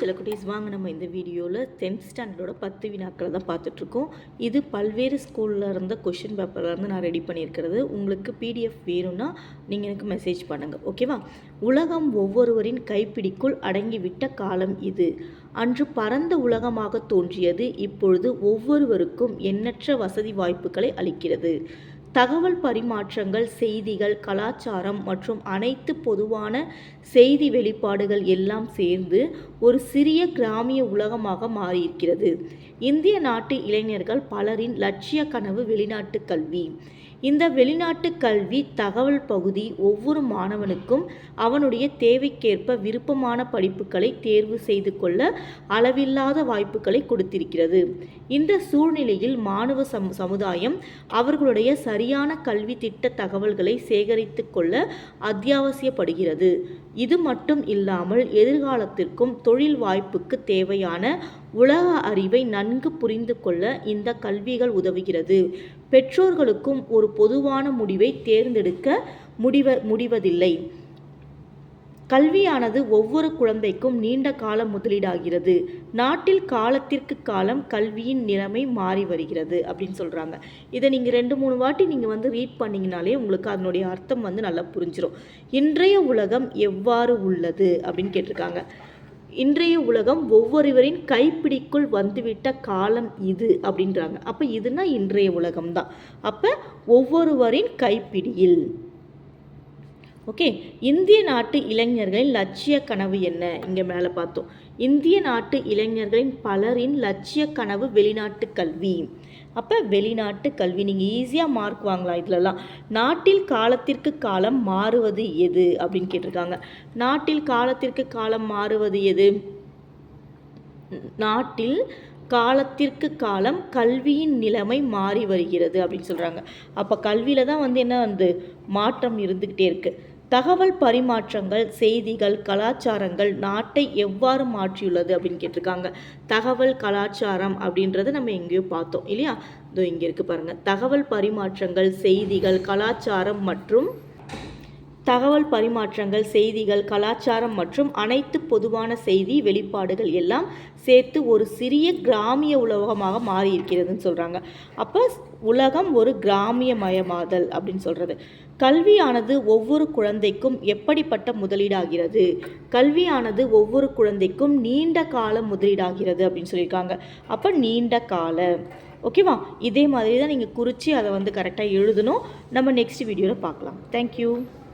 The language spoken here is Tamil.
சில குட்டீஸ் வாங்க நம்ம இந்த வீடியோவில் டென்த் ஸ்டாண்டர்டோட பத்து வினாக்களை தான் பார்த்துட்ருக்கோம். இது பல்வேறு ஸ்கூலில் இருந்த கொஷின் பேப்பர்லேருந்து நான் ரெடி பண்ணியிருக்கிறது. உங்களுக்கு பிடிஎஃப் வேணும்னா நீங்கள் எனக்கு மெசேஜ் பண்ணுங்கள் ஓகேவா உலகம் ஒவ்வொருவரின் கைப்பிடிக்குள் அடங்கிவிட்ட காலம் இது. அன்று பரந்த உலகமாக தோன்றியது இப்பொழுது ஒவ்வொருவருக்கும் எண்ணற்ற வசதி வாய்ப்புகளை அளிக்கிறது. தகவல் பரிமாற்றங்கள் செய்திகள் கலாச்சாரம் மற்றும் அனைத்து பொதுவான செய்தி வெளிப்பாடுகள் எல்லாம் சேர்ந்து ஒரு சிறிய கிராமிய உலகமாக மாறியிருக்கிறது. இந்திய நாட்டு இளைஞர்கள் பலரின் லட்சிய கனவு வெளிநாட்டு கல்வி. இந்த வெளிநாட்டு கல்வி தகவல் பகுதி ஒவ்வொரு மாணவனுக்கும் அவனுடைய தேவைக்கேற்ப விருப்பமான படிப்புகளை தேர்வு செய்து கொள்ள அளவில்லாத வாய்ப்புகளை கொடுத்திருக்கிறது. இந்த சூழ்நிலையில் மாணவ சமு சமுதாயம் அவர்களுடைய சரியான கல்வி திட்ட தகவல்களை சேகரித்து கொள்ள அத்தியாவசியப்படுகிறது. இது மட்டும் இல்லாமல் எதிர்காலத்திற்கும் தொழில் வாய்ப்புக்கு தேவையான உலக அறிவை நன்கு புரிந்து கொள்ள இந்த கல்விகள் உதவுகிறது. பெற்றோர்களுக்கும் ஒரு பொதுவான முடிவை தேர்ந்தெடுக்க முடிவ முடிவதில்லை. கல்வியானது ஒவ்வொரு குழந்தைக்கும் நீண்ட கால முதலீடாகிறது. நாட்டில் காலத்திற்கு காலம் கல்வியின் நிலைமை மாறி வருகிறது அப்படின்னு சொல்கிறாங்க இதை நீங்கள் ரெண்டு மூணு வாட்டி நீங்கள் வந்து ரீட் பண்ணிங்கனாலே உங்களுக்கு அதனுடைய அர்த்தம் வந்து நல்லா புரிஞ்சிடும் இன்றைய உலகம் எவ்வாறு உள்ளது அப்படின்னு கேட்டிருக்காங்க. இன்றைய உலகம் ஒவ்வொருவரின் கைப்பிடிக்குள் வந்துவிட்ட காலம் இது அப்படின்றாங்க. அப்போ இதுனா இன்றைய உலகம் தான் அப்போ ஒவ்வொருவரின் கைப்பிடியில். ஓகே? இந்திய நாட்டு இளைஞர்களின் லட்சிய கனவு என்ன? இங்கே மேலே பார்த்தோம். இந்திய நாட்டு இளைஞர்களின் பலரின் லட்சிய கனவு வெளிநாட்டு கல்வி. அப்போ வெளிநாட்டு கல்வி நீங்கள் ஈஸியாக மார்க் வாங்கலாம் இதிலலாம். நாட்டில் காலத்திற்கு காலம் மாறுவது எது? அப்படின்னு கேட்டிருக்காங்க. நாட்டில் காலத்திற்கு காலம் மாறுவது எது? நாட்டில் காலத்திற்கு காலம் கல்வியின் நிலைமை மாறி வருகிறது அப்படின்னு சொல்கிறாங்க அப்போ கல்வியில் தான் வந்து என்ன வந்து மாற்றம் இருந்துக்கிட்டே இருக்குது தகவல் பரிமாற்றங்கள் செய்திகள் கலாச்சாரங்கள் நாட்டை எவ்வாறு மாற்றியுள்ளது அப்படின்னு கேட்டிருக்காங்க. தகவல் கலாச்சாரம் அப்படின்றத நம்ம எங்கேயோ பார்த்தோம் இல்லையா? இதோ இங்கே இருக்குது பாருங்கள் தகவல் பரிமாற்றங்கள் செய்திகள் கலாச்சாரம் மற்றும் தகவல் பரிமாற்றங்கள் செய்திகள் கலாச்சாரம் மற்றும் அனைத்து பொதுவான செய்தி வெளிப்பாடுகள் எல்லாம் சேர்த்து ஒரு சிறிய கிராமிய உலகமாக மாறி இருக்கிறதுன்னு சொல்கிறாங்க அப்போ உலகம் ஒரு கிராமியமயமாதல் அப்படின்னு சொல்கிறது கல்வியானது ஒவ்வொரு குழந்தைக்கும் எப்படிப்பட்ட முதலீடாகிறது? கல்வியானது ஒவ்வொரு குழந்தைக்கும் நீண்ட கால முதலீடாகிறது அப்படின்னு சொல்லியிருக்காங்க. அப்போ நீண்ட கால. ஓகேவா இதே மாதிரி தான் நீங்கள் குறித்து அதை வந்து கரெக்டாக எழுதணும். நம்ம நெக்ஸ்ட் வீடியோவில் பார்க்கலாம். தேங்க்யூ